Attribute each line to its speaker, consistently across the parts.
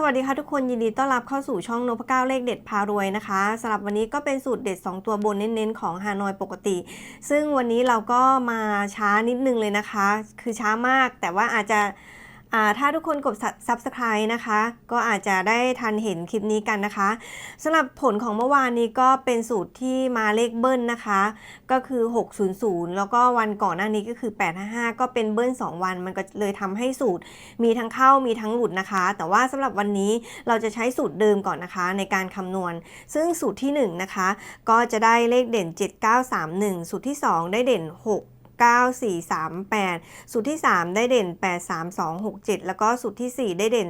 Speaker 1: สวัสดีค่ะทุกคนยินดีต้อนรับเข้าสู่ช่องนพเก้าเลขเด็ดพารวยนะคะสำหรับวันนี้ก็เป็นสูตรเด็ด 2 ตัวบนเน้นๆของฮานอยปกติ ซึ่งวันนี้เราก็มาช้านิดนึงเลยนะคะ คือช้ามากแต่ว่าอาจจะ ถ้าทุกคนกด subscribe นะคะ ก็อาจจะได้ทันเห็นคลิปนี้กันนะคะสำหรับผลของเมื่อวานนี้ก็เป็นสูตรที่มาเลขเบิ้ลนะคะ ก็คือ 600 แล้วก็วันก่อนหน้านี้ก็คือ 855 ก็เป็นเบิ้ล 2 วัน มันก็เลยทำให้สูตรมีทั้งเข้ามีทั้งหลุดนะคะ แต่ว่าสำหรับวันนี้เราจะใช้สูตรเดิมก่อนนะคะ ในการคำนวณ ซึ่งสูตรที่ 1 นะคะ ก็จะได้เลขเด่น 7931 สูตรที่ 2 ได้เด่น 6 9438 สูตรที่ 3 ได้เด่น 83267 แล้วก็สูตรทีสี่ 4 ได้เด่น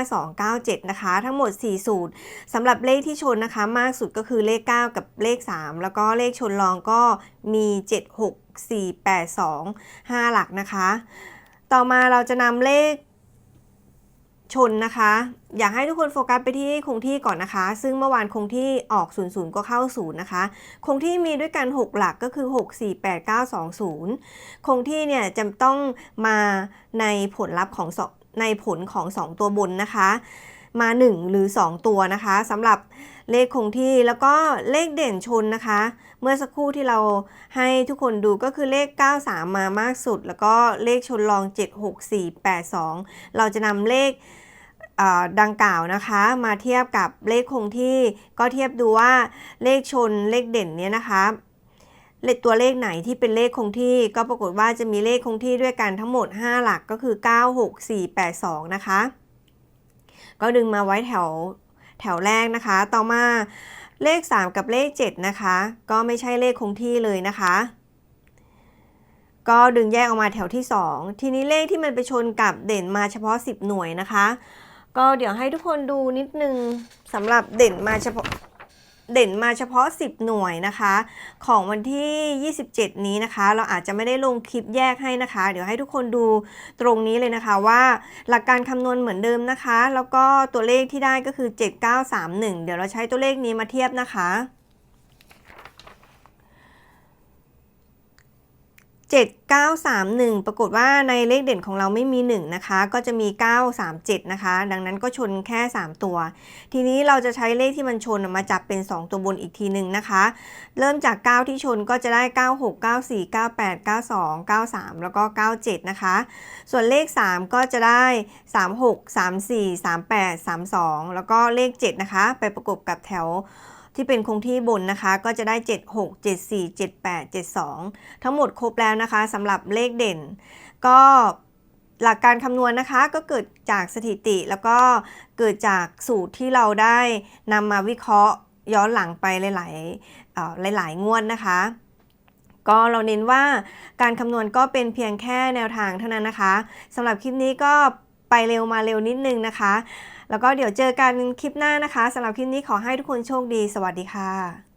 Speaker 1: 05297 นะคะ ทั้งหมด 4 สูตรสำหรับเลขที่ชนนะคะ มากสุดก็คือเลข 9 กับเลข 3 แล้วก็เลขชนรองก็มี 76 482 5 หลักนะคะ ต่อมาเราจะนำเลข ชนนะคะ อยากให้ทุกคนโฟกัสไปที่คงที่ก่อนนะคะ ซึ่งเมื่อวานคงที่ออก 00 ก็เข้า 0 นะคะ คงที่มีด้วยกัน 6 หลักก็คือ 6 4 8 9 2 0 คงที่เนี่ยจะต้องมาในผลลัพธ์ของในผลของ 2 ตัวบนนะคะ มา 1 หรือ 2 ตัวนะคะสำหรับเลขคงที่แล้วก็เลขเด่นชนนะคะ เมื่อสักครู่ที่เราให้ทุกคนดูก็คือเลข 93 มามากสุด แล้วก็เลขชนรอง 76482 เราจะนำเลข ดังกล่าวนะคะมาเทียบกับเลขคงที่ก็เทียบดูว่าเลขชนเลขเด่นเนี่ยนะคะเลขตัวเลขไหนที่เป็นเลขคงที่ก็ปรากฏว่าจะมีเลขคงที่ด้วยกันทั้งหมด 5 หลักก็คือ 96482 นะคะ ก็ดึงมาไว้แถวแถวแรกนะคะ ต่อมาเลข 3 กับเลข 7 นะคะ ก็ไม่ใช่เลขคงที่เลยนะคะ ก็ดึงแยกออกมาแถวที่ 2 ทีนี้เลขที่มันไปชนกับเด่นมาเฉพาะ 10 หน่วยนะคะ ก็เดี๋ยวให้ทุกคนดูนิดนึงสำหรับเด่นมาเฉพาะเด่นมาเฉพาะ 10 หน่วยนะคะ ของวันที่ 27 นี้นะคะ เราอาจจะไม่ได้ลงคลิปแยกให้นะคะ เดี๋ยวให้ทุกคนดูตรงนี้เลยนะคะว่าหลักการคำนวณเหมือนเดิมนะคะ แล้วก็ตัวเลขที่ได้ก็คือ 7931 เดี๋ยวเราใช้ตัวเลขนี้มาเทียบนะคะ 7931 ปรากฏว่าในเลขเด่นของเราไม่มี 1 นะคะ ก็จะมี 937 นะคะ ดังนั้นก็ชนแค่ 3 ตัว ทีนี้เราจะใช้เลขที่มันชนมาจับเป็น 2 ตัวบนอีกทีหนึ่งนะคะ เริ่มจาก 9 ที่ชนก็จะได้ 96 94 98 92 93 แล้วก็ 97 นะคะ ส่วนเลข 3 ก็จะได้ 36 34 38 32 แล้วก็เลข 7 นะคะ ไปประกบกับแถว ที่เป็นคงที่บนนะคะก็จะได้ 76 74 78 72 ทั้งหมดครบแล้วนะคะสำหรับเลขเด่น ก็หลักการคำนวณนะคะก็เกิดจากสถิติแล้วก็เกิดจากสูตรที่เราได้นำมาวิเคราะห์ย้อนหลังไปหลายๆหลาย ๆ งวดนะคะ ก็เราเน้นว่าการคำนวณก็เป็นเพียงแค่แนวทางเท่านั้นนะคะสำหรับคลิปนี้ก็ไปเร็วมาเร็วนิดนึงนะคะ แล้วก็เดี๋ยวเจอกันคลิปหน้านะคะสำหรับคลิปนี้ขอให้ทุกคนโชคดี สวัสดีค่ะ